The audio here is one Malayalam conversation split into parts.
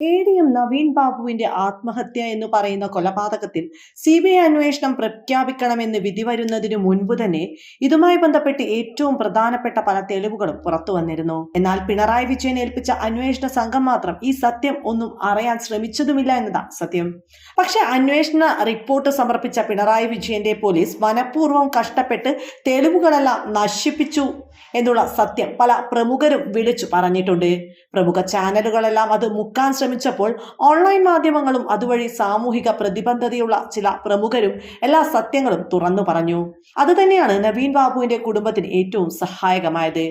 എ ഡി എം നവീൻ ബാബുവിന്റെ ആത്മഹത്യ എന്ന് പറയുന്ന കൊലപാതകത്തിൽ സി ബി ഐ അന്വേഷണം പ്രഖ്യാപിക്കണമെന്ന് വിധി വരുന്നതിനു മുൻപ് തന്നെ ഇതുമായി ബന്ധപ്പെട്ട് ഏറ്റവും പ്രധാനപ്പെട്ട പല തെളിവുകളും പുറത്തു വന്നിരുന്നു. എന്നാൽ പിണറായി വിജയൻ ഏൽപ്പിച്ച അന്വേഷണ സംഘം മാത്രം ഈ സത്യം ഒന്നും അറിയാൻ ശ്രമിച്ചതുമില്ല എന്നതാണ് സത്യം. പക്ഷെ അന്വേഷണ റിപ്പോർട്ട് സമർപ്പിച്ച പിണറായി വിജയന്റെ പോലീസ് മനഃപൂർവം കഷ്ടപ്പെട്ട് തെളിവുകളെല്ലാം നശിപ്പിച്ചു എന്നുള്ള സത്യം പല പ്രമുഖരും വിളിച്ചു പറഞ്ഞിട്ടുണ്ട്. പ്രമുഖ ചാനലുകളെല്ലാം അത് മുക്കാൻ ശ്രമിച്ചപ്പോൾ ഓൺലൈൻ മാധ്യമങ്ങളും അതുവഴി സാമൂഹിക പ്രതിബദ്ധതയുള്ള ചില പ്രമുഖരും എല്ലാ സത്യങ്ങളും തുറന്നു പറഞ്ഞു. അതുതന്നെയാണ് നവീൻ ബാബുവിന്റെ കുടുംബത്തിന് ഏറ്റവും സഹായകമായത്.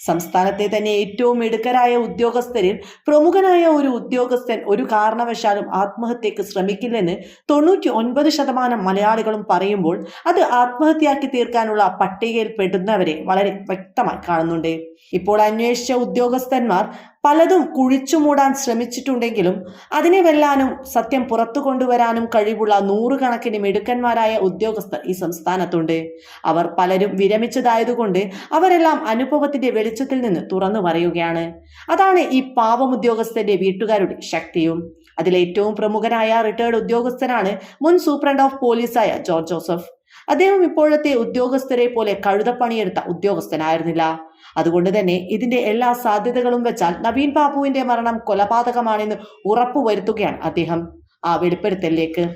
സംസ്ഥാനത്തെ തന്നെ ഏറ്റവും മിടുക്കരായ ഉദ്യോഗസ്ഥരിൽ പ്രമുഖനായ ഒരു ഉദ്യോഗസ്ഥൻ ഒരു കാരണവശാലും ആത്മഹത്യക്ക് ശ്രമിക്കില്ലെന്ന് തൊണ്ണൂറ്റി ഒൻപത് ശതമാനം മലയാളികളും പറയുമ്പോൾ അത് ആത്മഹത്യയാക്കി തീർക്കാനുള്ള പട്ടികയിൽ പെടുന്നവരെ വളരെ വ്യക്തമായി കാണുന്നുണ്ട്. ഇപ്പോൾ അന്വേഷിച്ച ഉദ്യോഗസ്ഥന്മാർ പലതും കുഴിച്ചുമൂടാൻ ശ്രമിച്ചിട്ടുണ്ടെങ്കിലും അതിനെ വെല്ലാനും സത്യം പുറത്തു കൊണ്ടുവരാനും കഴിവുള്ള നൂറുകണക്കിന് മിടുക്കന്മാരായ ഉദ്യോഗസ്ഥർ ഈ സംസ്ഥാനത്തുണ്ട്. അവർ പലരും വിരമിച്ചതായതുകൊണ്ട് അവരെല്ലാം അനുഭവത്തിന്റെ വെളിച്ചത്തിൽ നിന്ന് തുറന്നു പറയുകയാണ്. അതാണ് ഈ പാവം ഉദ്യോഗസ്ഥന്റെ വീട്ടുകാരുടെ ശക്തിയും. അതിലേറ്റവും പ്രമുഖനായ റിട്ടയർഡ് ഉദ്യോഗസ്ഥനാണ് മുൻ സൂപ്രണ്ട് ഓഫ് പോലീസായ ജോർജ് ജോസഫ്. അദ്ദേഹം ഇപ്പോഴത്തെ ഉദ്യോഗസ്ഥരെ പോലെ കഴുതപ്പണിയെടുത്ത ഉദ്യോഗസ്ഥനായിരുന്നില്ല. അതുകൊണ്ട് തന്നെ ഇതിന്റെ എല്ലാ സാധ്യതകളും വെച്ചാൽ നവീൻ ബാബുവിന്റെ മരണം കൊലപാതകമാണെന്ന് ഉറപ്പുവരുത്തുകയാണ് അദ്ദേഹം. ആ വെളിപ്പെടുത്തലിലേക്ക്.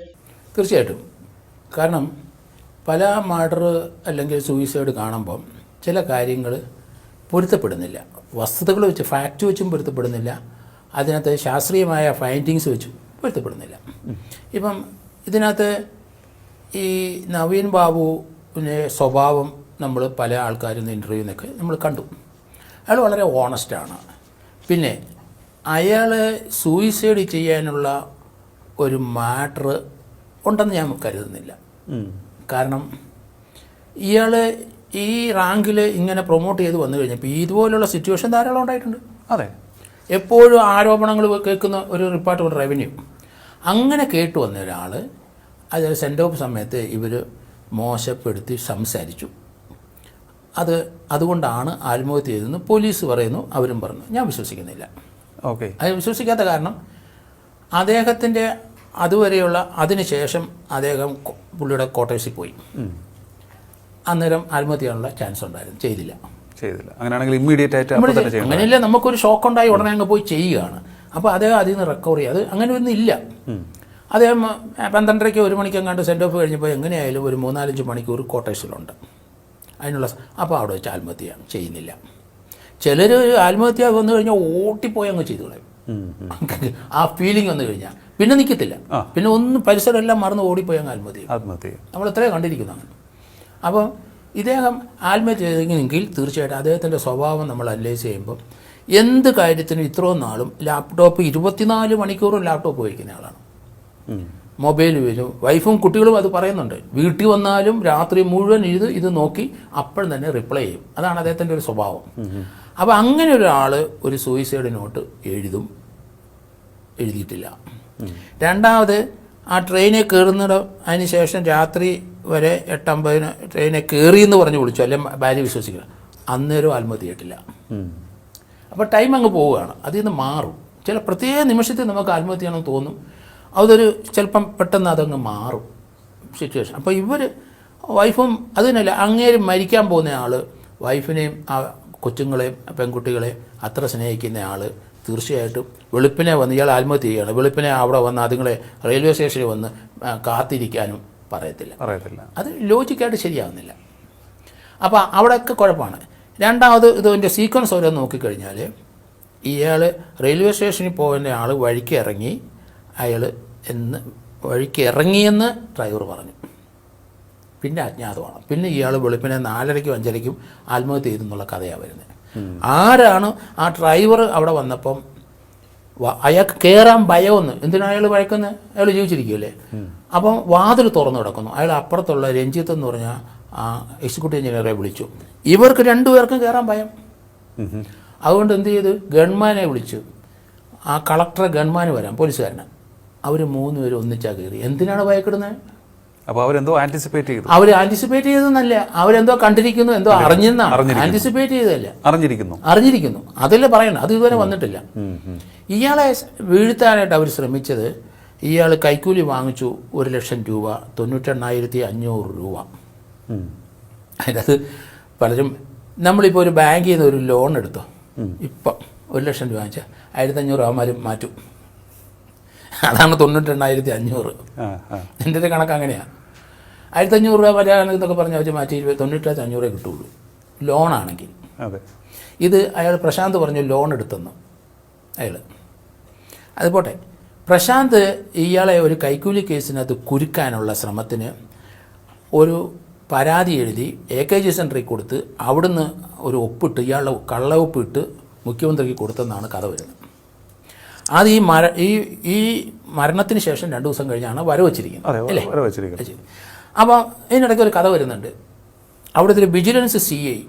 തീർച്ചയായിട്ടും. കാരണം പല മർഡർ അല്ലെങ്കിൽ സൂയിസൈഡ് കാണുമ്പം ചില കാര്യങ്ങൾ പൊരുത്തപ്പെടുന്നില്ല. വസ്തുതകൾ വെച്ച് ഫാക്റ്റ് വെച്ചും പൊരുത്തപ്പെടുന്നില്ല. അതിനകത്ത് ശാസ്ത്രീയമായ ഫൈൻഡിങ്സ് വെച്ചും പൊരുത്തപ്പെടുന്നില്ല. ഇപ്പം ഇതിനകത്ത് ഈ നവീൻ ബാബുവിന്റെ സ്വഭാവം നമ്മൾ പല ആൾക്കാരും ഇന്റർവ്യൂ നിന്നൊക്കെ നമ്മൾ കണ്ടു. അയാൾ വളരെ ഓണസ്റ്റാണ് പിന്നെ അയാൾ സൂയിസൈഡ് ചെയ്യാനുള്ള ഒരു മാറ്റർ ഉണ്ടെന്ന് ഞാൻ കരുതുന്നില്ല. കാരണം ഇയാൾ ഈ റാങ്കിൽ ഇങ്ങനെ പ്രൊമോട്ട് ചെയ്ത് വന്നു കഴിഞ്ഞപ്പോൾ ഇതുപോലുള്ള സിറ്റുവേഷൻ ധാരാളം ഉണ്ടായിട്ടുണ്ട്. അതെ. എപ്പോഴും ആരോപണങ്ങൾ കേൾക്കുന്ന ഒരു റിപ്പോർട്ട് റവന്യൂ അങ്ങനെ കേട്ടു വന്ന ഒരാൾ അത് സെൻഡ് ഓഫ് സമയത്ത് ഇവർ മോശപ്പെടുത്തി സംസാരിച്ചു. അത് അതുകൊണ്ടാണ് ആത്മഹത്യ ചെയ്തതെന്ന് പോലീസ് പറയുന്നു അവരും പറഞ്ഞു. ഞാൻ വിശ്വസിക്കുന്നില്ല. ഓക്കെ. അത് വിശ്വസിക്കാത്ത കാരണം അദ്ദേഹത്തിന്റെ അതുവരെയുള്ള അതിനുശേഷം അദ്ദേഹം പുള്ളിയുടെ ക്വാർട്ടേഴ്സിൽ പോയി. അന്നേരം ആത്മഹത്യ ചെയ്യാനുള്ള ചാൻസ് ഉണ്ടായിരുന്നു. ചെയ്തില്ല. ചെയ്തില്ല. അങ്ങനെയാണെങ്കിൽ ഇമ്മീഡിയറ്റ് ആയിട്ട് അങ്ങനെയല്ല നമുക്കൊരു ഷോക്ക് ഉണ്ടായി ഉടനെ അങ്ങ് പോയി ചെയ്യുകയാണ്. അപ്പോൾ അദ്ദേഹം അതിൽ നിന്ന് റിക്കവർ ചെയ്യുക അത് അങ്ങനെ ഒന്നും ഇല്ല. അദ്ദേഹം പന്ത്രണ്ടരയ്ക്ക് ഒരു മണിക്കെങ്ങാണ്ട് സെൻഡ് ഓഫ് കഴിഞ്ഞപ്പോൾ എങ്ങനെയായാലും ഒരു മൂന്നാലഞ്ച് മണിക്കൂർ ക്വാർട്ടേഴ്സിലുണ്ട് അതിനുള്ള അപ്പോൾ അവിടെ വെച്ച് ആത്മഹത്യ ചെയ്യുന്നില്ല. ചിലർ ആത്മഹത്യ വന്നു കഴിഞ്ഞാൽ ഓട്ടിപ്പോയി അങ്ങ് ചെയ്തു കളയും. ആ ഫീലിംഗ് വന്നു കഴിഞ്ഞാൽ പിന്നെ നിൽക്കത്തില്ല പിന്നെ ഒന്ന് പരിസരമെല്ലാം മറന്ന് ഓടിപ്പോയി അങ്ങ് ആത്മഹത്യ നമ്മൾ എത്രയോ കണ്ടിരിക്കുന്നതാണ് അപ്പോൾ ഇദ്ദേഹം ആത്മഹത്യ ചെയ്തെങ്കിൽ തീർച്ചയായിട്ടും അദ്ദേഹത്തിന്റെ സ്വഭാവം നമ്മൾ അനലൈസ് ചെയ്യുമ്പോൾ എന്ത് കാര്യത്തിനും ഇത്രയും നാളും ലാപ്ടോപ്പ് ഇരുപത്തിനാല് മണിക്കൂറും ലാപ്ടോപ്പ് ഉപയോഗിക്കുന്ന ആളാണ്. മൊബൈൽ വരും. വൈഫും കുട്ടികളും അത് പറയുന്നുണ്ട്. വീട്ടിൽ വന്നാലും രാത്രി മുഴുവൻ ഇത് ഇത് നോക്കി അപ്പോൾ തന്നെ റിപ്ലൈ ചെയ്യും. അതാണ് അദ്ദേഹത്തിന്റെ ഒരു സ്വഭാവം. അപ്പോൾ അങ്ങനെ ഒരാൾ ഒരു സൂയിസൈഡ് നോട്ട് എഴുതും. എഴുതിയിട്ടില്ല. രണ്ടാമത് ആ ട്രെയിനിൽ കയറുന്നിടം അതിന് ശേഷം രാത്രി വരെ എട്ടമ്പതിന് ട്രെയിനെ കയറി എന്ന് പറഞ്ഞ് വിളിച്ചു. അല്ലെ ഭാര്യ വിശ്വസിക്കുക. അന്നേരം ആത്മഹത്യ ചെയ്തിട്ടില്ല. അപ്പോൾ ടൈം അങ്ങ് പോവുകയാണ്. അതിൽ നിന്ന് മാറും. ചില പ്രത്യേക നിമിഷത്തിൽ നമുക്ക് ആത്മഹത്യ ചെയ്യണമെന്ന് തോന്നും. അതൊരു ചിലപ്പം പെട്ടെന്ന് അതങ്ങ് മാറും സിറ്റുവേഷൻ അപ്പോൾ ഇവർ വൈഫും അത് തന്നെയല്ല അങ്ങേര് മരിക്കാൻ പോകുന്ന ആൾ വൈഫിനെയും ആ കൊച്ചുങ്ങളെയും പെൺകുട്ടികളെയും അത്ര സ്നേഹിക്കുന്ന ആൾ തീർച്ചയായിട്ടും വെളുപ്പിനെ വന്ന് ഇയാൾ ആത്മഹത്യ ചെയ്യുകയാണ്. വെളുപ്പിനെ അവിടെ വന്ന് അതുങ്ങളെ റെയിൽവേ സ്റ്റേഷനിൽ വന്ന് കാത്തിരിക്കാനും പറയത്തില്ല. പറയത്തില്ല. അത് ലോജിക്കായിട്ട് ശരിയാവുന്നില്ല. അപ്പോൾ അവിടെയൊക്കെ കുഴപ്പമാണ്. രണ്ടാമത് ഇതിന്റെ സീക്വൻസ് ഓരോ നോക്കിക്കഴിഞ്ഞാൽ ഇയാൾ റെയിൽവേ സ്റ്റേഷനിൽ പോകുന്ന ആൾ വഴിക്ക് ഇറങ്ങി അയാൾ എന്ന് വഴിക്ക് ഇറങ്ങിയെന്ന് ഡ്രൈവർ പറഞ്ഞു. പിന്നെ അജ്ഞാതമാണ് പിന്നെ ഇയാൾ വെളുപ്പിനെ നാലരയ്ക്കും അഞ്ചരയ്ക്കും ആത്മഹത്യ ചെയ്തെന്നുള്ള കഥയാണ് വരുന്നത്. ആരാണ് ആ ഡ്രൈവർ അവിടെ വന്നപ്പം അയാൾക്ക് കയറാൻ ഭയമെന്ന് എന്തിനാണ് അയാൾ ഭയക്കുന്നത് അയാൾ ജീവിച്ചിരിക്കുകയല്ലേ അപ്പം വാതിൽ തുറന്നു കിടക്കുന്നു. അയാൾ അപ്പുറത്തുള്ള രഞ്ജിത്ത് എന്ന് പറഞ്ഞ ആ എക്സിക്യൂട്ടീവ് എഞ്ചിനീയറെ വിളിച്ചു. ഇവർക്ക് രണ്ടുപേർക്കും കയറാൻ ഭയം. അതുകൊണ്ട് എന്ത് ചെയ്തു? ഗൺമാനെ വിളിച്ചു. ആ കളക്ടറെ ഗൺമാന് വരാം പോലീസുകാരനെ. അവർ മൂന്ന് പേരും ഒന്നിച്ചാ കയറി. എന്തിനാണ് ഭയപ്പെടുന്നത്? അപ്പോൾ അവരെന്തോ ആന്റിസിപ്പേറ്റ് ചെയ്തു. അവർ ആന്റിസിപ്പേറ്റ് ചെയ്തെന്നല്ല അവരെന്തോ കണ്ടിരിക്കുന്നു എന്തോ അറിഞ്ഞെന്നാണ്. ആന്റിസിപ്പേറ്റ് ചെയ്തല്ല അറിഞ്ഞിരിക്കുന്നു. അറിഞ്ഞിരിക്കുന്നു. അതല്ലേ പറയണം അത് ഇതുവരെ വന്നിട്ടില്ല. ഇയാളെ വീഴ്ത്താനായിട്ട് അവർ ശ്രമിച്ചത് ഇയാൾ കൈക്കൂലി വാങ്ങിച്ചു ഒരു ലക്ഷം രൂപ തൊണ്ണൂറ്റെണ്ണായിരത്തി അഞ്ഞൂറ് രൂപ. അതിനകത്ത് പലരും നമ്മളിപ്പോൾ ഒരു ബാങ്കിൽ നിന്ന് ഒരു ലോൺ എടുത്തു? ഇപ്പം ഒരു ലക്ഷം രൂപ വാങ്ങിച്ചാൽ ആയിരത്തഞ്ഞൂറ് അവന്മാരും മാറ്റും. അതാണ് തൊണ്ണൂറ്റെണ്ണായിരത്തി അഞ്ഞൂറ് എന്റെ ഒരു കണക്ക് അങ്ങനെയാണ് ആയിരത്തി അഞ്ഞൂറ് രൂപ വരാനെന്നൊക്കെ പറഞ്ഞ് അവർ മാറ്റി ഇരുപത് തൊണ്ണൂറ്റായിരത്തി അഞ്ഞൂറേ കിട്ടുള്ളൂ. ലോണാണെങ്കിൽ. ഇത് അയാൾ പ്രശാന്ത് പറഞ്ഞു ലോൺ എടുത്തെന്ന്. അയാൾ. അത് പോട്ടെ. പ്രശാന്ത് ഇയാളെ ഒരു കൈക്കൂലി കേസിനകത്ത് കുരുക്കാനുള്ള ശ്രമത്തിന് ഒരു പരാതി എഴുതി എ കെ ജി സെന്ററിൽ കൊടുത്ത് അവിടുന്ന് ഒരു ഒപ്പിട്ട് ഇയാളുടെ കള്ളവൊപ്പിട്ട് മുഖ്യമന്ത്രിക്ക് കൊടുത്തെന്നാണ് കഥ വരുന്നത്. അത് ഈ മര ഈ ഈ മരണത്തിന് ശേഷം രണ്ട് ദിവസം കഴിഞ്ഞാണ് വരവച്ചിരിക്കുന്നത് അതെ അല്ലേ? വരെ അപ്പോൾ ഇതിനിടയ്ക്ക് ഒരു കഥ വരുന്നുണ്ട്. അവിടുത്തെ ഒരു വിജിലൻസ് സി ഐ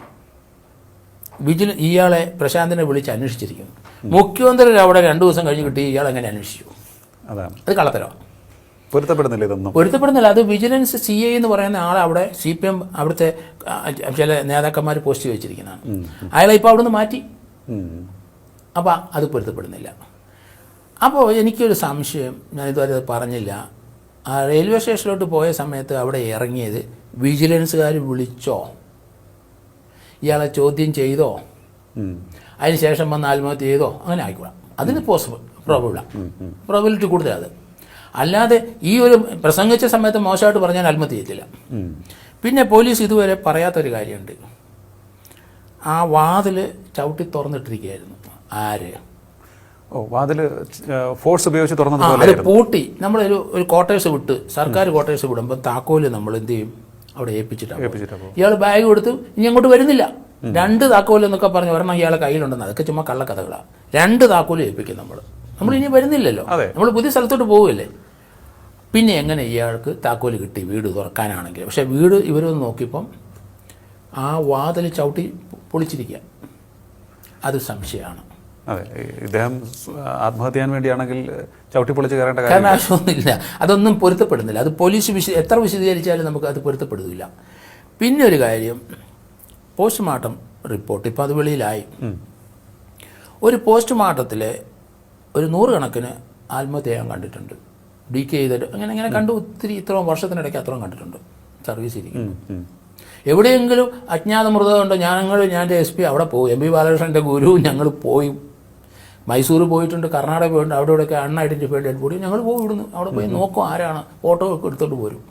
വിജിലൻ ഇയാളെ പ്രശാന്തിനെ വിളിച്ച് അന്വേഷിച്ചിരിക്കുന്നു. മുഖ്യമന്ത്രി അവിടെ രണ്ടു ദിവസം കഴിഞ്ഞ് കിട്ടി ഇയാൾ എങ്ങനെ അന്വേഷിച്ചു? അതാണ്. അത് കള്ളത്തരമാണ്. പൊരുത്തപ്പെടുന്നില്ല ഇതൊന്നും. പൊരുത്തപ്പെടുന്നില്ല. അത് വിജിലൻസ് സി ഐ എന്ന് പറയുന്ന ആളെ അവിടെ സി പി എം അവിടുത്തെ ചില നേതാക്കന്മാർ പോസ്റ്റ് വെച്ചിരിക്കുന്നതാണ് അയാളെ ഇപ്പോൾ അവിടുന്ന് മാറ്റി. അപ്പം അപ്പോൾ അത് പൊരുത്തപ്പെടുന്നില്ല. അപ്പോൾ എനിക്കൊരു സംശയം ഞാൻ ഇതുവരെ പറഞ്ഞില്ല. ആ റെയിൽവേ സ്റ്റേഷനിലോട്ട് പോയ സമയത്ത് അവിടെ ഇറങ്ങിയത് വിജിലൻസുകാർ വിളിച്ചോ? ഇയാളെ ചോദ്യം ചെയ്തോ. അതിന് ശേഷം വന്ന് ആത്മഹത്യ ചെയ്തോ? അങ്ങനെ ആയിക്കോളാം അതിന് പോസിബിൾ പ്രോബിളാണ് പ്രോബിലിറ്റി കൂടുതലാണ് അത്. അല്ലാതെ ഈ ഒരു പ്രസംഗിച്ച സമയത്ത് മോശമായിട്ട് പറഞ്ഞാൽ ആത്മഹത്യ ചെയ്തില്ല പിന്നെ പോലീസ് ഇതുവരെ പറയാത്തൊരു കാര്യമുണ്ട്. ആ വാതിൽ ചവിട്ടി തുറന്നിട്ടിരിക്കുകയായിരുന്നു. ആര്? ഓ വാതിൽ ഫോഴ്സ് ഉപയോഗിച്ച് തുറന്നത് പൂട്ടി. നമ്മളൊരു ഒരു ക്വാർട്ടേഴ്സ് വിട്ട് സർക്കാർ ക്വാർട്ടേഴ്സ് വിടുമ്പോൾ താക്കോൽ നമ്മൾ എന്ത് ചെയ്യും? അവിടെ ഏൽപ്പിച്ചിട്ടാണ് ഏൽപ്പിച്ചിട്ടാ ഇയാൾ ബാഗ് കൊടുത്തു ഇനി അങ്ങോട്ട് വരുന്നില്ല. രണ്ട് താക്കോൽ എന്നൊക്കെ പറഞ്ഞ് ഒരെണ്ണം ഇയാളെ കയ്യിലുണ്ടെന്ന്. അതൊക്കെ ചുമ്മാ കള്ളക്കഥകളാണ് രണ്ട് താക്കോൽ ഏൽപ്പിക്കും നമ്മൾ നമ്മൾ ഇനി വരുന്നില്ലല്ലോ. നമ്മൾ പുതിയ സ്ഥലത്തോട്ട് പോവുകയല്ലേ? പിന്നെ എങ്ങനെ ഇയാൾക്ക് താക്കോൽ കിട്ടി? വീട് തുറക്കാനാണെങ്കിൽ പക്ഷെ വീട് ഇവരൊന്ന് നോക്കിയപ്പം ആ വാതിൽ ചവിട്ടി പൊളിച്ചിരിക്കുക. അത് സംശയമാണ്. അതെ ഇദ്ദേഹം ആത്മഹത്യ വേണ്ടിയാണെങ്കിൽ ചവിട്ടിപ്പൊളിച്ച് കയറേണ്ട കാരണം ആവശ്യമൊന്നുമില്ല അതൊന്നും പൊരുത്തപ്പെടുന്നില്ല. അത് പോലീസ് വിശ എത്ര വിശദീകരിച്ചാലും നമുക്ക് അത് പൊരുത്തപ്പെടുന്നില്ല പിന്നെ ഒരു കാര്യം പോസ്റ്റ്മോർട്ടം റിപ്പോർട്ട് ഇപ്പോൾ അത് വെളിയിലായി. ഒരു പോസ്റ്റ്മോർട്ടത്തിൽ ഒരു നൂറുകണക്കിന് ആത്മഹത്യ ഞാൻ കണ്ടിട്ടുണ്ട്. ഡി കെ ചെയ്തിട്ട് അങ്ങനെ അങ്ങനെ കണ്ടു ഒത്തിരി ഇത്രയും വർഷത്തിനിടയ്ക്ക് അത്രയും കണ്ടിട്ടുണ്ട്. സർവീസ് ഇരിക്കുന്നു എവിടെയെങ്കിലും അജ്ഞാത മൃതമുണ്ടോ ഞങ്ങൾ ഞാൻ എസ് പി അവിടെ പോകും എം പി ബാലകൃഷ്ണന്റെ ഗുരു ഞങ്ങൾ പോയി. മൈസൂർ പോയിട്ടുണ്ട് കർണാടക പോയിട്ടുണ്ട് അവിടെ ഇവിടെയൊക്കെ അൺ ഐഡന്റിഫൈഡ് ഡെഡ് ബോഡി ഞങ്ങൾ പോകും ഇവിടുന്ന് അവിടെ പോയി നോക്കും ആരാണ് ഫോട്ടോ ഒക്കെ എടുത്തോണ്ട് പോരും.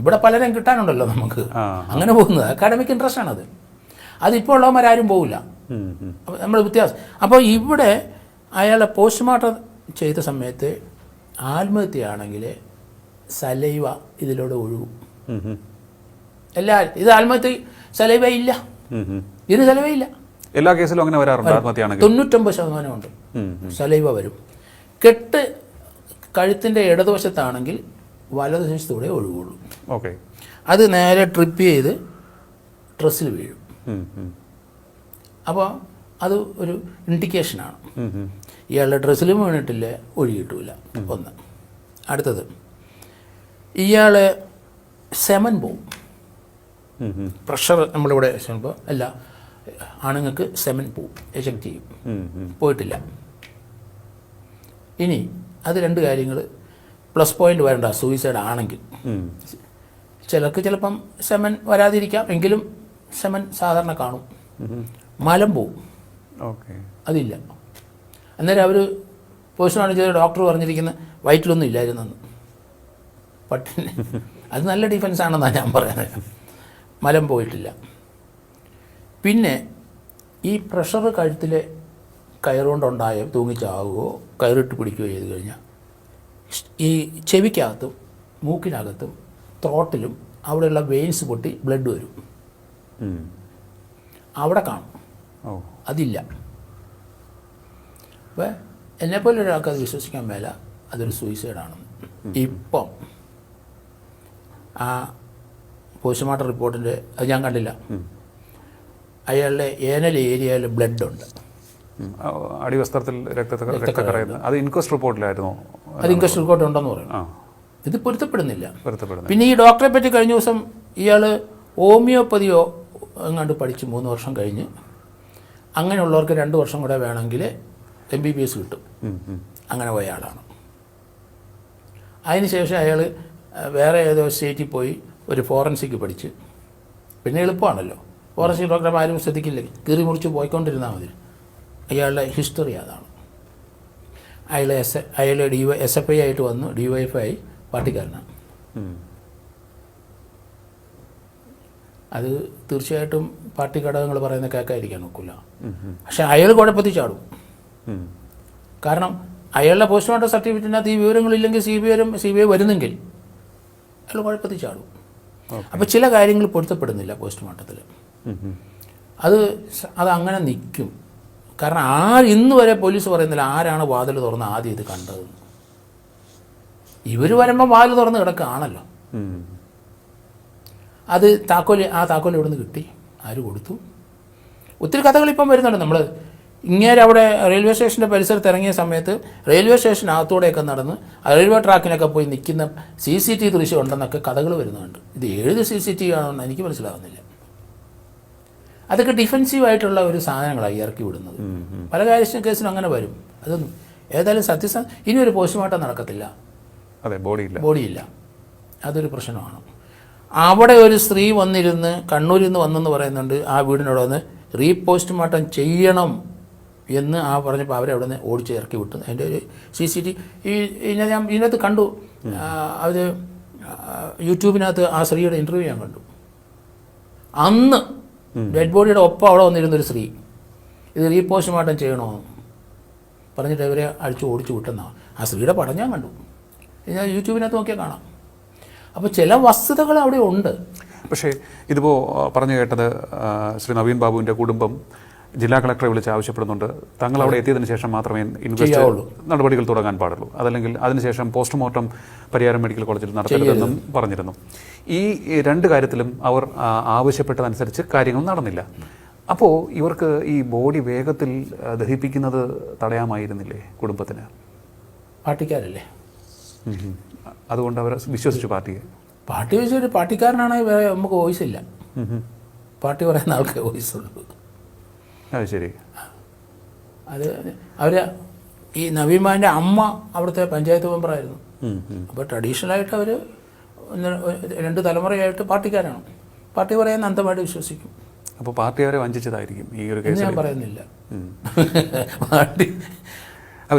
ഇവിടെ പലരും കിട്ടാനുണ്ടല്ലോ നമുക്ക്. അങ്ങനെ പോകുന്നത് അക്കാഡമിക് ഇൻട്രസ്റ്റ് ആണത് അതിപ്പോൾ ഉള്ളവന്മാരും പോകില്ല നമ്മൾ വ്യത്യാസം. അപ്പോൾ ഇവിടെ അയാളെ പോസ്റ്റ്മോർട്ടം ചെയ്ത സമയത്ത് ആത്മഹത്യയാണെങ്കിൽ സലൈവ ഇതിലൂടെ ഒഴുകും. എല്ലാ ഇത് ആത്മഹത്യ സലൈവ ഇല്ല. ഇതിന് സലൈവ ഇല്ല. എല്ലാ കേസിലും അങ്ങനെ വരാറുണ്ട് ആത്മഹത്യയാണെങ്കിൽ. തൊണ്ണൂറ്റൊമ്പത് ശതമാനമുണ്ട്. സലൈവ വരും. കെട്ട് കഴുത്തിന്റെ ഇടതുവശത്താണെങ്കിൽ വലതുവശത്തൂടെ ഒഴുകുള്ളൂ. ഓക്കെ. അത് നേരെ ട്രിപ്പ് ചെയ്ത് ഡ്രസ്സിൽ വീഴും. അപ്പോൾ അത് ഒരു ഇൻഡിക്കേഷനാണ്. ഇയാളുടെ ഡ്രസ്സിലും വീണിട്ടില്ല ഒഴുകിയിട്ടില്ല ഒന്ന്. അടുത്തത്. ഇയാൾ സെമൻ പോവും. പ്രഷർ നമ്മളിവിടെ അല്ല ആണുങ്ങൾക്ക് സെമൻ പോവും എജക്റ്റ് ചെയ്യും. പോയിട്ടില്ല. ഇനി അത് രണ്ട് കാര്യങ്ങൾ പ്ലസ് പോയിന്റ് വരണ്ട സൂയിസൈഡ് ആണെങ്കിൽ. ചിലർക്ക് ചിലപ്പം സെമൻ വരാതിരിക്കാം എങ്കിലും സെമൻ സാധാരണ കാണും. മലം പോവും. ഓക്കെ. അതില്ല. അന്നേരം അവർ പോസ്റ്റ്മോർട്ടം ചെയ്ത ഡോക്ടർ പറഞ്ഞിരിക്കുന്ന വയറ്റിലൊന്നും ഇല്ലായിരുന്നെന്ന് പട്ടിന് അത് നല്ല ഡിഫൻസ് ആണെന്നാണ് ഞാൻ പറയുന്നത് മലം പോയിട്ടില്ല. പിന്നെ ഈ പ്രഷർ കഴുത്തിൽ കയറുകൊണ്ടുണ്ടായ തൂങ്ങിച്ചാവുകയോ കയറിട്ട് പിടിക്കുകയോ ചെയ്ത് കഴിഞ്ഞാൽ ഈ ചെവിക്കകത്തും മൂക്കിനകത്തും ത്രോട്ടിലും അവിടെയുള്ള വെയിൻസ് പൊട്ടി ബ്ലഡ് വരും. അവിടെ കാണും. അതില്ല. അപ്പോൾ എന്നെപ്പോലെ ഒരാൾക്ക് അത് വിശ്വസിക്കാൻ മേല അതൊരു സൂയിസൈഡാണ് ഇപ്പം ആ പോസ്റ്റ്മോർട്ടം റിപ്പോർട്ടിന്റെ അത് ഞാൻ കണ്ടില്ല. അയാളുടെ ഏനൽ ഏരിയയിൽ ബ്ലഡ് ഉണ്ട് ഉം. ആ, അടിവസ്ത്രത്തിൽ രക്തക്കറയുന്നത് അത് ഇൻക്വസ്റ്റ് റിപ്പോർട്ടിലായിരുന്നു. അത് ഇൻക്വസ്റ്റ് റിപ്പോർട്ട് ഉണ്ടെന്ന് പറയും ഇത് പൊരുത്തപ്പെടുന്നില്ല. പിന്നെ ഈ ഡോക്ടറെ പറ്റി കഴിഞ്ഞ ദിവസം ഇയാൾ ഹോമിയോപ്പതിയോ എങ്ങാണ്ട് പഠിച്ച് മൂന്ന് വർഷം കഴിഞ്ഞ് അങ്ങനെയുള്ളവർക്ക് രണ്ട് വർഷം കൂടെ വേണമെങ്കിൽ എം ബി ബി എസ് കിട്ടും. അങ്ങനെ പോയ ആളാണ്. അതിനുശേഷം അയാൾ വേറെ ഏതോ സ്റ്റേറ്റിൽ പോയി ഒരു ഫോറൻസിക് പഠിച്ച്. പിന്നെ എളുപ്പമാണല്ലോ. ഫോറൻസിക് ഡോക്ടറെ ആരും ശ്രദ്ധിക്കില്ല? കീറി മുറിച്ച് പോയിക്കൊണ്ടിരുന്നാൽ മതി. അയാളുടെ ഹിസ്റ്ററി അതാണ്. അയാൾ എസ് അയാൾ D Y S F I ആയിട്ട് വന്നു. ഡി വൈ എഫ് ഐ പാർട്ടിക്കാരനാണ്. അത് തീർച്ചയായിട്ടും പാർട്ടി ഘടകങ്ങൾ പറയുന്ന കേൾക്കാതിരിക്കാൻ നോക്കില്ല. പക്ഷെ അയാൾ കുഴപ്പത്തിൽ ചാടും. കാരണം അയാളുടെ പോസ്റ്റ്മോർട്ടം സർട്ടിഫിക്കറ്റിനകത്ത് ഈ വിവരങ്ങളില്ലെങ്കിൽ C B I C B I വരുന്നെങ്കിൽ അയാൾ കുഴപ്പത്തിൽ ചാടും. അപ്പോൾ ചില കാര്യങ്ങൾ പൊരുത്തപ്പെടുന്നില്ല പോസ്റ്റ്മോർട്ടത്തിൽ. അത് അത് അങ്ങനെ നിൽക്കും. കാരണം ആ ഇന്ന് വരെ പോലീസ് പറയുന്നില്ല ആരാണ് വാതിൽ തുറന്ന് ആദ്യം ഇത് കണ്ടത്? ഇവർ വരുമ്പോൾ വാതിൽ തുറന്ന് കിടക്കുകയാണല്ലോ. അത് താക്കോൽ ആ താക്കോൽ എവിടെ നിന്ന് കിട്ടി? ആര് കൊടുത്തു? ഒത്തിരി കഥകൾ ഇപ്പം വരുന്നുണ്ട്. നമ്മൾ ഇങ്ങേരെ അവിടെ റെയിൽവേ സ്റ്റേഷന്റെ പരിസരത്ത് ഇറങ്ങിയ സമയത്ത് റെയിൽവേ സ്റ്റേഷനകത്തൂടെയൊക്കെ നടന്ന് റെയിൽവേ ട്രാക്കിനൊക്കെ പോയി നിൽക്കുന്ന സി സി ടി ദൃശ്യം ഉണ്ടെന്നൊക്കെ കഥകൾ വരുന്നുണ്ട്. ഇത് ഏത് സി സി ടി ആണെന്ന് എനിക്ക് മനസ്സിലാവുന്നില്ല. അതൊക്കെ ഡിഫെൻസീവ് ആയിട്ടുള്ള ഒരു സാധനങ്ങളാണ് ഇറക്കി വിടുന്നത്. പല കാര്യ കേസിനും അങ്ങനെ വരും. അതൊന്നും ഏതായാലും സത്യസ ഇനി ഒരു പോസ്റ്റ്മോർട്ടം നടക്കത്തില്ല. അതെ ബോഡിയില്ല. ബോഡിയില്ല. അതൊരു പ്രശ്നമാണ്. അവിടെ ഒരു സ്ത്രീ വന്നിരുന്ന് കണ്ണൂരിൽ നിന്ന് വന്നെന്ന് പറയുന്നുണ്ട് ആ വീടിനോട് വന്ന് റീപോസ്റ്റ്മോർട്ടം ചെയ്യണം എന്ന് ആ പറഞ്ഞപ്പോൾ അവരെ അവിടെ നിന്ന് ഓടിച്ച് ഇറക്കി വിട്ടു. അതിന്റെ ഒരു സി സി ടി ഈ ഞാൻ ഇതിനകത്ത് കണ്ടു. അവർ യൂട്യൂബിനകത്ത് ആ സ്ത്രീയുടെ ഇന്റർവ്യൂ ഞാൻ കണ്ടു. അന്ന് ഡെഡ് ബോഡിയുടെ ഒപ്പം അവിടെ വന്നിരുന്നൊരു സ്ത്രീ. ഇത് റീപോസ്റ്റ്മോർട്ടം ചെയ്യണോ? പറഞ്ഞിട്ട് ഇവരെ അടിച്ച് ഓടിച്ചു വിട്ടെന്നാണ് ആ സ്ത്രീയുടെ പടം ഞാൻ കണ്ടു. ഞാൻ യൂട്യൂബിനകത്ത് നോക്കിയാൽ കാണാം. അപ്പോൾ ചില വസ്തുതകൾ അവിടെ ഉണ്ട്. പക്ഷേ ഇതിപ്പോൾ പറഞ്ഞു കേട്ടത് ശ്രീ നവീൻ ബാബുവിന്റെ കുടുംബം ജില്ലാ കളക്ടറെ വിളിച്ച് ആവശ്യപ്പെടുന്നുണ്ട്. തങ്ങൾ അവിടെ എത്തിയതിനു ശേഷം മാത്രമേ ഇൻവെസ്റ്റ്. നടപടികൾ തുടങ്ങാൻ പാടുള്ളൂ. അതല്ലെങ്കിൽ അതിനുശേഷം പോസ്റ്റ്മോർട്ടം പരിയാരം മെഡിക്കൽ കോളേജിൽ നടത്തരുതെന്നും പറഞ്ഞിരുന്നു. ഈ രണ്ട് കാര്യത്തിലും അവർ ആവശ്യപ്പെട്ടതനുസരിച്ച് കാര്യങ്ങൾ നടന്നില്ല. അപ്പോൾ ഇവർക്ക് ഈ ബോഡി വേഗത്തിൽ ദഹിപ്പിക്കുന്നത് തടയാമായിരുന്നില്ലേ കുടുംബത്തിന്? പാർട്ടിക്കാരല്ലേ. അതുകൊണ്ട് അവർ വിശ്വസിച്ചു പാർട്ടിയെ. പാർട്ടി വെച്ചൊരു പാർട്ടിക്കാരനാണെങ്കിൽ നമുക്ക് വോയിസ് ഇല്ല. പാർട്ടി പറയുന്ന ആൾക്കേ വോയിസ് ഉള്ളൂ. അത് ശരി. അത് അവർ ഈ നവീമാന്റെ അമ്മ അവിടുത്തെ പഞ്ചായത്ത് മെമ്പറായിരുന്നു. അപ്പോൾ ട്രഡീഷണലായിട്ട് അവർ രണ്ട് തലമുറയായിട്ട് പാർട്ടിക്കാരാണ്. പാർട്ടി പറയാൻ അന്തമായിട്ട് വിശ്വസിക്കും. അപ്പോൾ പാർട്ടി അവരെ വഞ്ചിച്ചതായിരിക്കും ഈ ഒരു കേസ് ഞാൻ പറയുന്നില്ല. പാർട്ടി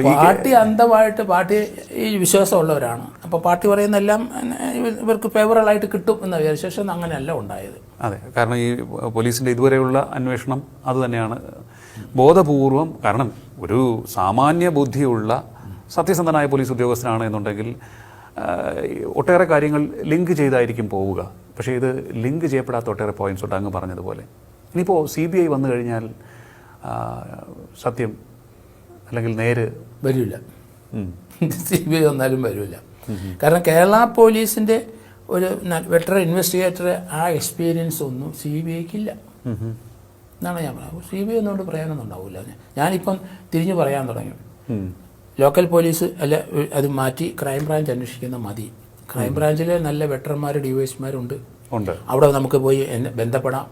പാർട്ടി അന്ധമായിട്ട് പാർട്ടി ഈ വിശ്വാസമുള്ളവരാണ്. അപ്പോൾ പാർട്ടി പറയുന്നതെല്ലാം ഇവ- ഇവർക്ക് ഫേവറബിളായിട്ട് കിട്ടും എന്ന വിചാരിച്ച ശേഷം അങ്ങനെയല്ല ഉണ്ടായത്. അതെ. കാരണം ഈ പോലീസിന്റെ ഇതുവരെയുള്ള അന്വേഷണം അത് തന്നെയാണ്. ബോധപൂർവം കാരണം ഒരു സാമാന്യ ബുദ്ധിയുള്ള സത്യസന്ധനായ പോലീസ് ഉദ്യോഗസ്ഥനാണ് എന്നുണ്ടെങ്കിൽ ഒട്ടേറെ കാര്യങ്ങൾ ലിങ്ക് ചെയ്തായിരിക്കും പോവുക. പക്ഷേ ഇത് ലിങ്ക് ചെയ്യപ്പെടാത്ത ഒട്ടേറെ പോയിന്റ്സ് ഉണ്ട് അങ്ങ് പറഞ്ഞതുപോലെ. ഇനിയിപ്പോൾ സി ബി ഐ വന്നു കഴിഞ്ഞാൽ സത്യം അല്ലെങ്കിൽ നേര് വരില്ല സി ബി ഐ വന്നാലും വരില്ല കാരണം കേരള പോലീസിന്റെ ഒരു വെറ്റർ ഇൻവെസ്റ്റിഗേറ്റർ ആ എക്സ്പീരിയൻസ് ഒന്നും സി ബി ഐക്കില്ല ഇല്ല എന്നാണ് ഞാൻ പറയുന്നത് സി ബി ഐ ഒന്നുകൊണ്ട് പറയാനൊന്നും ഉണ്ടാവില്ല ഞാനിപ്പം തിരിഞ്ഞു പറയാൻ തുടങ്ങി. ലോക്കൽ പോലീസ് അല്ല അത് മാറ്റി ക്രൈം ബ്രാഞ്ച് അന്വേഷിക്കുന്ന മതി. ക്രൈം ബ്രാഞ്ചിൽ നല്ല വെറ്റർമാർ ഡിവൈസ്മാരുണ്ട് അവിടെ നമുക്ക് പോയി എന്നെ ബന്ധപ്പെടാം.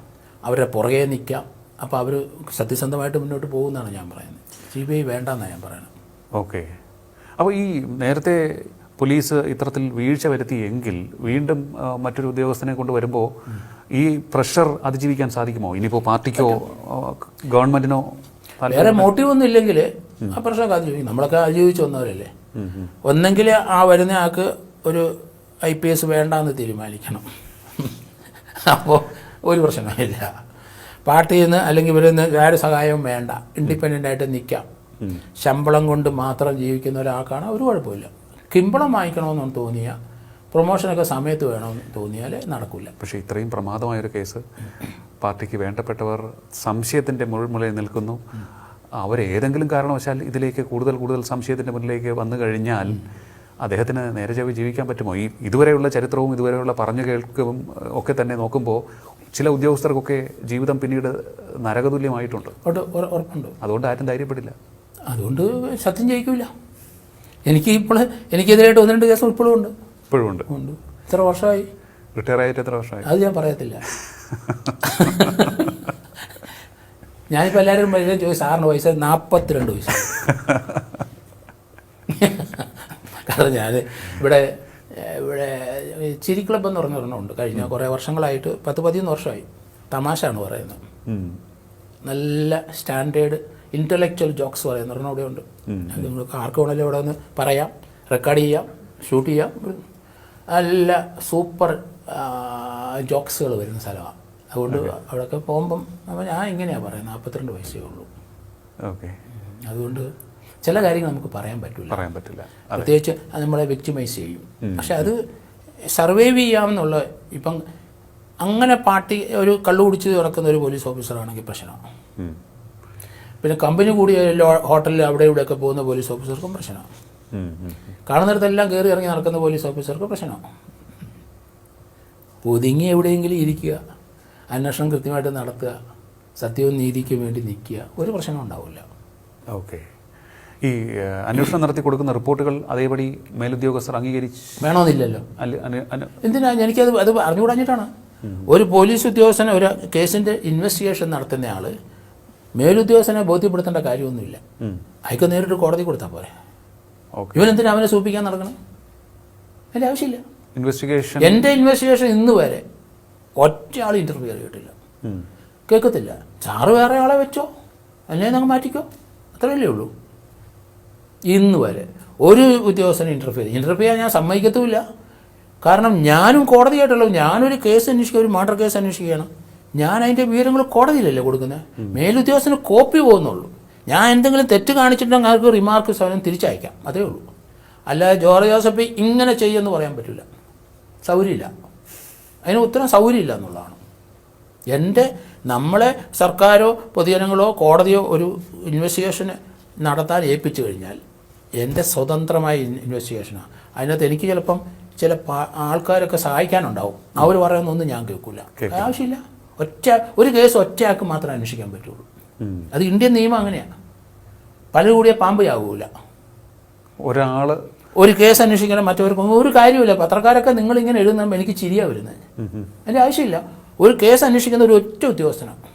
അവരുടെ പുറകെ നിൽക്കാം അപ്പോൾ അവർ സത്യസന്ധമായിട്ട് മുന്നോട്ട് പോകുമെന്നാണ് ഞാൻ പറയുന്നത്. സി ബി ഐ വേണ്ടെന്നാണ് ഞാൻ പറയുന്നത്. ഓക്കെ. അപ്പോൾ ഈ നേരത്തെ പോലീസ് ഇത്തരത്തിൽ വീഴ്ച വരുത്തിയെങ്കിൽ വീണ്ടും മറ്റൊരു ഉദ്യോഗസ്ഥനെ കൊണ്ട് വരുമ്പോൾ ഈ പ്രഷർ അതിജീവിക്കാൻ സാധിക്കുമോ? ഇനിയിപ്പോൾ പാർട്ടിക്കോ ഗവൺമെന്റിനോ വേറെ മോട്ടീവ് ഒന്നും ഇല്ലെങ്കിൽ ആ പ്രശ്നമൊക്കെ അതിജീവിക്കും നമ്മളൊക്കെ അതിജീവിച്ച് വന്നവരല്ലേ. ഒന്നെങ്കിൽ ആ വരുന്ന ആൾക്ക് ഒരു ഐ പി എസ് വേണ്ടാന്ന് തീരുമാനിക്കണം. അപ്പോൾ ഒരു പ്രശ്നമില്ല പാർട്ടിയിൽ നിന്ന് അല്ലെങ്കിൽ ഇവരിൽ നിന്ന് വേറെ സഹായവും വേണ്ട. ഇൻഡിപെൻഡന്റ് ആയിട്ട് നിൽക്കാം ശമ്പളം കൊണ്ട് മാത്രം ജീവിക്കുന്ന ഒരാൾക്കാണ് ഒരു കുഴപ്പമില്ല കിമ്പളം വാങ്ങിക്കണമെന്ന് തോന്നിയ പ്രൊമോഷനൊക്കെ സമയത്ത് വേണമെന്ന് തോന്നിയാൽ നടക്കില്ല പക്ഷേ ഇത്രയും പ്രമാദമായൊരു കേസ് പാർട്ടിക്ക് വേണ്ടപ്പെട്ടവർ സംശയത്തിന്റെ മുഴുമുളയിൽ നിൽക്കുന്നു. അവരേതെങ്കിലും കാരണവശാൽ ഇതിലേക്ക് കൂടുതൽ കൂടുതൽ സംശയത്തിന്റെ മുന്നിലേക്ക് വന്നു കഴിഞ്ഞാൽ അദ്ദേഹത്തിന് നേരെ ചവി ജീവിക്കാൻ പറ്റുമോ? ഈ ഇതുവരെയുള്ള ചരിത്രവും ഇതുവരെയുള്ള പറഞ്ഞു കേൾക്കും ഒക്കെ തന്നെ നോക്കുമ്പോൾ ചില ഉദ്യോഗസ്ഥർക്കൊക്കെ ജീവിതം പിന്നീട് നരകതുല്യമായിട്ടുണ്ട്. അതുകൊണ്ട് ആരും ധൈര്യപ്പെടില്ല. അതുകൊണ്ട് സത്യം ജയിക്കില്ല എനിക്ക് ഇപ്പോൾ എനിക്കെതിരായിട്ട് ഒന്ന് രണ്ട് കേസും ഇപ്പോഴും ഉണ്ട്. ഇപ്പോഴും ഉണ്ട്. ഉണ്ട്. എത്ര വർഷമായി? റിട്ടയർ ആയിട്ട് എത്ര വർഷമായി? അത് ഞാൻ പറയത്തില്ല. ഞാനിപ്പോൾ എല്ലാവരും വലിയ ചോദിച്ചു സാറിന് വയസ്സ് നാൽപ്പത്തിരണ്ട് വയസ്സ്. കാരണം ഞാൻ ഇവിടെ ഇവിടെ ചിരി ക്ലബ് എന്ന് പറഞ്ഞ ഒരെണ്ണമുണ്ട് കഴിഞ്ഞ കുറേ വർഷങ്ങളായിട്ട് പത്ത് പതിനൊന്ന് വർഷമായി. തമാശയാണ് പറയുന്നത്. നല്ല സ്റ്റാൻഡേർഡ് ഇന്റലക്ച്വൽ ജോക്സ് പറയുന്ന ഒരെണ്ണം ഇവിടെ ഉണ്ട്. നിങ്ങൾക്ക് ആർക്ക് വേണമെങ്കിലും ഇവിടെ ഒന്ന് പറയാം റെക്കോർഡ് ചെയ്യാം ഷൂട്ട് ചെയ്യാം. നല്ല സൂപ്പർ ജോക്സുകൾ വരുന്ന സ്ഥലമാണ്. അതുകൊണ്ട് അവിടെയൊക്കെ പോകുമ്പം ഞാൻ ഇങ്ങനെയാണ് പറയുന്നത്. നാൽപ്പത്തിരണ്ട് വയസ്സേ ഉള്ളൂ. ഓക്കെ അതുകൊണ്ട് ചില കാര്യങ്ങൾ നമുക്ക് പറയാൻ പറ്റില്ല. പറയാൻ പറ്റില്ല. പ്രത്യേകിച്ച് അത് നമ്മളെ വ്യക്തിമൈസ് ചെയ്യും. പക്ഷെ അത് സർവൈവ് ചെയ്യാമെന്നുള്ള ഇപ്പം അങ്ങനെ പാർട്ടി ഒരു കള്ളു കുടിച്ച് നടക്കുന്ന ഒരു പോലീസ് ഓഫീസറാണെങ്കിൽ പ്രശ്നമാണ്. പിന്നെ കമ്പനി കൂടി ഹോട്ടലിൽ അവിടെ ഇവിടെയൊക്കെ പോകുന്ന പോലീസ് ഓഫീസർക്കും പ്രശ്നമാണ്. കാണുന്നിടത്തെല്ലാം കയറി ഇറങ്ങി നടക്കുന്ന പോലീസ് ഓഫീസർക്ക് പ്രശ്നമാണ്. ഒതുങ്ങി എവിടെയെങ്കിലും ഇരിക്കുക അന്വേഷണം കൃത്യമായിട്ട് നടത്തുക സത്യവും നീതിക്കും വേണ്ടി നിൽക്കുക ഒരു പ്രശ്നം ഉണ്ടാവില്ല. ഓക്കെ. ഈ അന്വേഷണം നടത്തി കൊടുക്കുന്ന റിപ്പോർട്ടുകൾ അതേപടി മേലുദ്യോഗസ്ഥർ അംഗീകരിച്ച് വേണമെന്നില്ലല്ലോ. എന്തിനാ? എനിക്കത് അത് അറിഞ്ഞുകൂടാഞ്ഞിട്ടാണ്. ഒരു പോലീസ് ഉദ്യോഗസ്ഥനെ ഒരു കേസിന്റെ ഇൻവെസ്റ്റിഗേഷൻ നടത്തുന്ന ആൾ മേലുദ്യോഗസ്ഥനെ ബോധ്യപ്പെടുത്തേണ്ട കാര്യമൊന്നുമില്ല. അയക്ക് നേരിട്ട് കോടതി കൊടുത്താൽ പോരെ. എന്തിനാ അവനെ സൂപ്പിക്കാൻ നടക്കണം? അതിന്റെ ആവശ്യമില്ല. ഇൻവെസ്റ്റിഗേഷൻ എന്റെ ഇൻവെസ്റ്റിഗേഷൻ ഇന്ന് വരെ ഒറ്റയാൾ ഇന്റർവ്യൂ അറിയിട്ടില്ല കേൾക്കത്തില്ല. സാറ് വേറെ ആളെ വെച്ചോ? അല്ലെങ്കിൽ ഞങ്ങൾ മാറ്റിക്കോ? അത്രയല്ലേ ഉള്ളൂ. ഇന്ന് വരെ ഒരു ഉദ്യോഗസ്ഥനെ ഇന്റർവ്യൂ ഇന്റർവ്യൂ ചെയ്യാൻ ഞാൻ സമ്മതിക്കത്തുമില്ല. കാരണം ഞാനും കോടതിയായിട്ടുള്ളൂ ഞാനൊരു കേസ് അന്വേഷിക്കുക ഒരു മർഡർ കേസ് അന്വേഷിക്കുകയാണ്. ഞാൻ അതിന്റെ വിവരങ്ങൾ കോടതിയിലല്ലേ കൊടുക്കുന്നത് മേലുദ്യോഗസ്ഥന് കോപ്പി പോകുന്നുള്ളൂ. ഞാൻ എന്തെങ്കിലും തെറ്റ് കാണിച്ചിട്ടുണ്ടെങ്കിൽ അവർക്ക് റിമാർക്ക് സ്വയം തിരിച്ചയക്കാം. അതേ ഉള്ളൂ. അല്ലാതെ ജോർജ് ജോസഫ് ഇങ്ങനെ ചെയ്യുമെന്ന് പറയാൻ പറ്റില്ല. സൗകര്യമില്ല. അതിന് ഉത്തരം സൗകര്യമില്ല എന്നുള്ളതാണ്. എന്റെ നമ്മളെ സർക്കാരോ പൊതുജനങ്ങളോ കോടതിയോ ഒരു ഇൻവെസ്റ്റിഗേഷൻ നടത്താൻ ഏൽപ്പിച്ചു കഴിഞ്ഞാൽ എന്റെ സ്വതന്ത്രമായ ഇൻവെസ്റ്റിഗേഷനാണ് അതിനകത്ത് എനിക്ക് ചിലപ്പം ചില ആൾക്കാരൊക്കെ സഹായിക്കാനുണ്ടാവും. അവർ പറയുന്നൊന്നും ഞാൻ കേൾക്കില്ല. ആവശ്യമില്ല. ഒറ്റ ഒരു കേസ് ഒറ്റയാൾക്ക് മാത്രമേ അന്വേഷിക്കാൻ പറ്റുള്ളൂ. അത് ഇന്ത്യൻ നിയമം അങ്ങനെയാണ്. പല കൂടിയ പാമ്പ് ഒരാൾ ഒരു കേസ് അന്വേഷിക്കണം മറ്റവർക്കും ഒരു കാര്യമില്ല പത്രക്കാരൊക്കെ നിങ്ങൾ ഇങ്ങനെ എഴുതുമ്പോൾ എനിക്ക് ചിരിയാ വരുന്നത്. അതിന്റെ ആവശ്യമില്ല. ഒരു കേസ് അന്വേഷിക്കുന്ന ഒരു ഒറ്റ ഉദ്യോഗസ്ഥനാണ്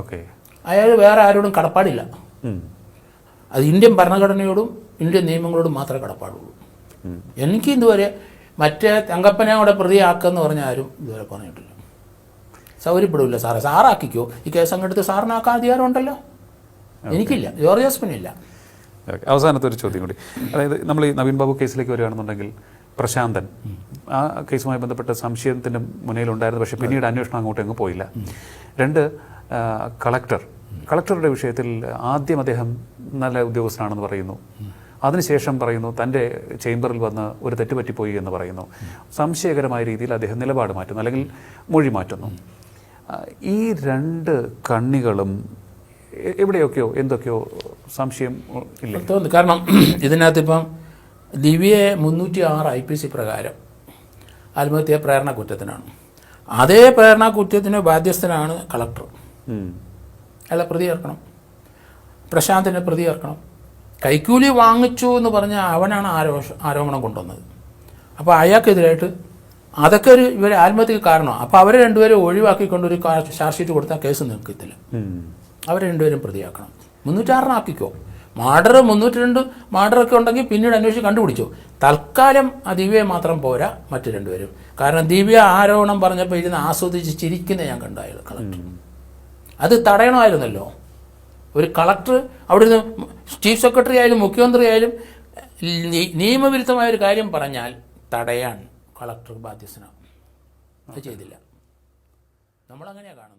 ഓക്കെ. അയാൾ വേറെ ആരോടും കടപ്പാടില്ല. അത് ഇന്ത്യൻ ഭരണഘടനയോടും ഇന്ത്യൻ നിയമങ്ങളോടും മാത്രമേ കടപ്പാടുള്ളൂ. എനിക്ക് ഇതുവരെ മറ്റേ തങ്കപ്പനെ അവിടെ പ്രതിയാക്കുമെന്ന് പറഞ്ഞ ആരും ഇതുവരെ പറഞ്ഞിട്ടില്ല. സൗകര്യപ്പെടില്ല സാറേ. സാറാക്കിക്കോ. ഈ കേസ് അങ്ങെടുത്ത് സാറിനാക്കാൻ അധികാരം ഉണ്ടല്ലോ? എനിക്കില്ല. ജോർജ് ജോസഫിനില്ല. അവസാനത്തെ ഒരു ചോദ്യം കൂടി. അതായത് നമ്മൾ ഈ നവീൻ ബാബു കേസിലേക്ക് വരികയാണെന്നുണ്ടെങ്കിൽ പ്രശാന്തൻ ആ കേസുമായി ബന്ധപ്പെട്ട സംശയത്തിന്റെ മുന്നിലുണ്ടായിരുന്നു പക്ഷേ പിന്നീട് അന്വേഷണം അങ്ങോട്ട് അങ്ങ് പോയില്ല. രണ്ട് കളക്ടർ. കളക്ടറുടെ വിഷയത്തിൽ ആദ്യം അദ്ദേഹം നല്ല ഉദ്യോഗസ്ഥനാണെന്ന് പറയുന്നു. അതിനുശേഷം പറയുന്നു തന്റെ ചേംബറിൽ വന്ന് ഒരു തെറ്റുപറ്റിപ്പോയി എന്ന് പറയുന്നു. സംശയകരമായ രീതിയിൽ അദ്ദേഹം നിലപാട് മാറ്റുന്നു അല്ലെങ്കിൽ മൊഴി മാറ്റുന്നു. ഈ രണ്ട് കണ്ണികളും എവിടെയൊക്കെയോ എന്തൊക്കെയോ സംശയം ഇല്ല? തോന്നുന്നു. കാരണം ഇതിനകത്ത് ഇപ്പം ദിവ്യയെ മുന്നൂറ്റി ആറ് ഐ പി സി പ്രകാരം ആത്മഹത്യ പ്രേരണ കുറ്റത്തിനാണ്. അതേ പ്രേരണ കുറ്റത്തിന് ബാധ്യസ്ഥനാണ് കളക്ടർ. അല്ല അയാളെ പ്രതി ചേർക്കണം. പ്രശാന്തിനെ പ്രതി ചേർക്കണം. കൈക്കൂലി വാങ്ങിച്ചു എന്ന് പറഞ്ഞ അവനാണ് ആരോഷ ആരോപണം കൊണ്ടുവന്നത്. അപ്പോൾ അയാൾക്കെതിരായിട്ട് അതൊക്കെ ഒരു ഇവർ ആത്മഹത്യക്ക് കാരണമാണ്. അപ്പോൾ അവരെ രണ്ടുപേരും ഒഴിവാക്കിക്കൊണ്ട് ഒരു ചാർജ് ഷീറ്റ് കൊടുത്താൽ കേസ് നിൽക്കത്തില്ല. അവരെ രണ്ടുപേരും പ്രതിയാക്കണം. മുന്നൂറ്റാറിനാക്കിക്കോ മാർഡർ മുന്നൂറ്റി രണ്ട് മാർഡറൊക്കെ ഉണ്ടെങ്കിൽ പിന്നീട് അന്വേഷിച്ച് കണ്ടുപിടിച്ചു. തൽക്കാലം ആ ദിവ്യയെ മാത്രം പോരാ മറ്റു രണ്ടുപേരും. കാരണം ദിവ്യ ആരോപണം പറഞ്ഞപ്പോൾ ഇരുന്ന് ആസ്വദിച്ച് ചിരിക്കുന്ന ഞാൻ കണ്ടായത് കളക്ടർ അത് തടയണമായിരുന്നല്ലോ. ഒരു കളക്ടർ അവിടെ നിന്ന് ചീഫ് സെക്രട്ടറി ആയാലും മുഖ്യമന്ത്രി ആയാലും നിയമവിരുദ്ധമായ ഒരു കാര്യം പറഞ്ഞാൽ തടയാൻ കളക്ടർ ബാധ്യസ്ഥനാണ് അത് ചെയ്തില്ല. നമ്മളങ്ങനെയാണ് കാണുന്നത്.